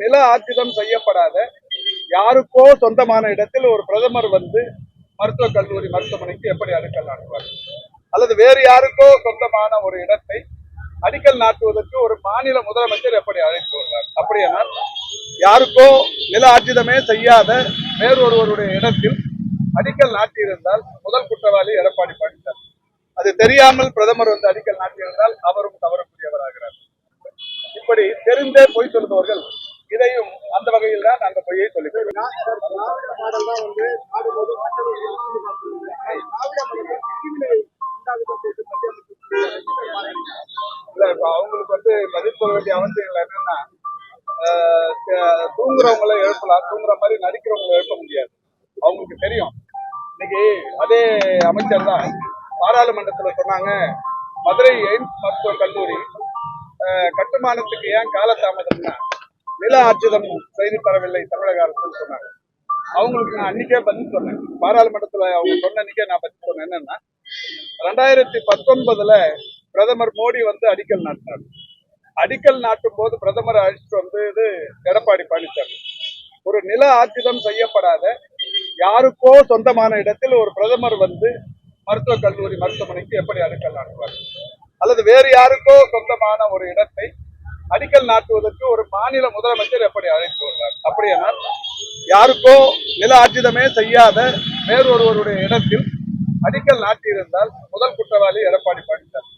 நில ஆக்கிதம் செய்யப்படாத யாருக்கோ சொந்தமான இடத்தில் ஒரு பிரதமர் வந்து மருத்துவக் கல்லூரி மருத்துவமனைக்கு எப்படி அடிக்கல் நாட்டுவார் அல்லது வேறு யாருக்கோ சொந்தமான ஒரு இடத்தை அடிக்கல் நாட்டுவதற்கு ஒரு மாநில முதலமைச்சர் எப்படி அழைத்து வருவார்? அப்படியானால் யாருக்கோ நில ஆட்சிதமே செய்யாத வேறொருவருடைய இடத்தில் அடிக்கல் நாட்டியிருந்தால் முதல் குற்றவாளி எடப்பாடி பழனிசாமி. அது தெரியாமல் பிரதமர் வந்து அடிக்கல் நாட்டியிருந்தால் அவரும் தவறக்கூடியவராகிறார். இப்படி தெரிந்தே பொய் சொல்பவர்கள் இதையும் அந்த வகையில் தான் அந்த பொய்யை சொல்லி வந்து இல்ல இப்ப அவங்களுக்கு வந்து பதில் சொல்ல வேண்டிய அவசியம் இல்லை. என்னன்னா தூங்குறவங்கள எழுப்பலாம் தூங்குற மாதிரி நடிக்கிறவங்களை எழுப்ப முடியாது. அவங்களுக்கு தெரியும். இன்னைக்கு அதே அமைச்சர் தான் பாராளுமன்றத்துல சொன்னாங்க மதுரை எய்ம்ஸ் மருத்துவக் கல்லூரி கட்டுமானத்துக்கு ஏன் காலதாமதம்னா நில ஆட்சிதம் செய்து தரவில்லை தமிழக அரசுன்னு சொன்னாங்க. அவங்களுக்கு நான் அன்னைக்கே பதில் சொன்னேன். பாராளுமன்றத்துல அவங்க சொன்ன அன்னைக்கே நான் பதில் சொன்னேன். என்னன்னா ரெண்டாயிரத்தி பத்தொன்பதுல பிரதமர் மோடி வந்து அடிக்கல் நாட்டினார். அடிக்கல் நாட்டும் போது பிரதமர் அழைச்சிட்டு வந்து இது எடப்பாடி பழனிசாமி ஒரு நில ஆட்சிதம் செய்யப்படாத யாருக்கோ சொந்தமான இடத்தில் ஒரு பிரதமர் வந்து மருத்துவக் கல்லூரி மருத்துவமனைக்கு எப்படி அடிக்கல் நாட்டுவார்? அல்லது வேறு யாருக்கோ சொந்தமான ஒரு இடத்தை அடிக்கல் நாட்டுவதற்கு ஒரு மாநில முதலமைச்சர் எப்படி அழைத்து வருவார் அப்படியானால் யாருக்கோ நில ஆர்ஜிதமே செய்யாத வேறொருவருடைய இடத்தில் அடிக்கல் நாட்டியிருந்தால் முதல் குற்றவாளி எடப்பாடி பழனிசாமி.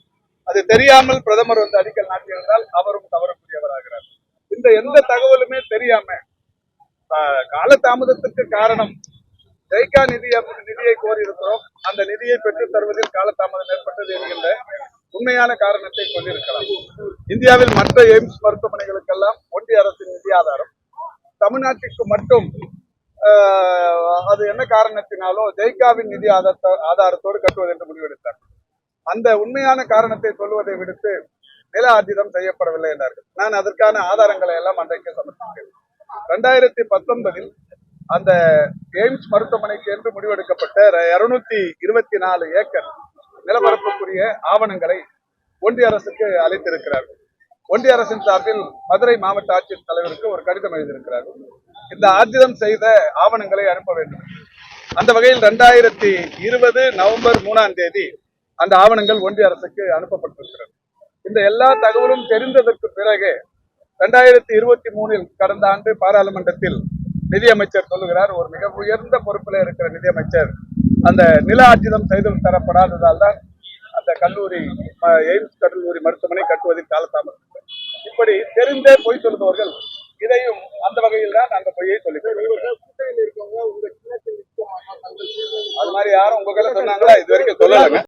அது தெரியாமல் பிரதமர் வந்து அடிக்கல் நாட்டியிருந்தால் அவரும் தவறக்கூடியவராகிறார். இந்த எந்த தகவலுமே தெரியாம ஆஹ், காலதாமதத்துக்கு காரணம் ஜெய்கா நிதி நிதியை கோரியிருக்கிறோம். அந்த நிதியை பெற்றுத் தருவதில் காலதாமதம் ஏற்பட்டது என்கின்ற உண்மையான காரணத்தை கொண்டிருக்கலாம் இந்தியாவில் மற்ற எய்ம்ஸ் மருத்துவமனைகளுக்கெல்லாம் ஒன்றிய அரசின் நிதி ஆதாரம். தமிழ்நாட்டிற்கு மட்டும் ஆஹ், அது என்ன காரணத்தினாலோ ஜெய்காவின் நிதி ஆதார ஆதாரத்தோடு கட்டுவது என்று முடிவெடுத்தார். அந்த உண்மையான காரணத்தை சொல்வதை விடுத்து நில ஆர்ஜிதம் செய்யப்படவில்லை என்றார்கள். நான் அதற்கான ஆதாரங்களை எல்லாம் அன்றைக்கு சமர்ப்பித்தேன் ரெண்டாயிரத்தி பத்தொன்பதில் அந்த எய்ம்ஸ் மருத்துவமனைக்கு என்று முடிவெடுக்கப்பட்ட இருநூத்தி இருபத்தி நாலு ஏக்கர் நிலப்பரப்புக்குரிய ஆவணங்களை ஒன்றிய அரசுக்கு அளித்திருக்கிறார்கள் ஒன்றிய அரசின் சார்பில் மதுரை மாவட்ட ஆட்சியர் தலைவருக்கு ஒரு கடிதம் எழுதியிருக்கிறார். இந்த ஆர்ஜிதம் செய்த ஆவணங்களை அனுப்ப வேண்டும். அந்த வகையில் ரெண்டாயிரத்தி இருபது நவம்பர் மூணாம் தேதி அந்த ஆவணங்கள் ஒன்றிய அரசுக்கு அனுப்பப்பட்டிருக்கிறது. இந்த எல்லா தகவலும் தெரிந்ததற்கு பிறகு ரெண்டாயிரத்தி இருபத்தி மூணில் கடந்த ஆண்டு பாராளுமன்றத்தில் நிதியமைச்சர் சொல்லுகிறார். ஒரு மிக உயர்ந்த பொறுப்பில் இருக்கிற நிதியமைச்சர் அந்த நில ஆர்ஜிதம் செய்து தரப்படாததால் தான் அந்த கல்லூரி எய்ம்ஸ் கல்லூரி மருத்துவமனை கட்டுவதில் காலதாமதம். இப்படி தெரிந்தே பொய் சொல்பவர்கள் இதையும் அந்த வகையில் தான் அந்த பொய்யை சீர்திருத்த அது மாதிரி யாரும் உங்க கையில சொன்னாங்களா? இது வரைக்கும் சொல்லலைங்க.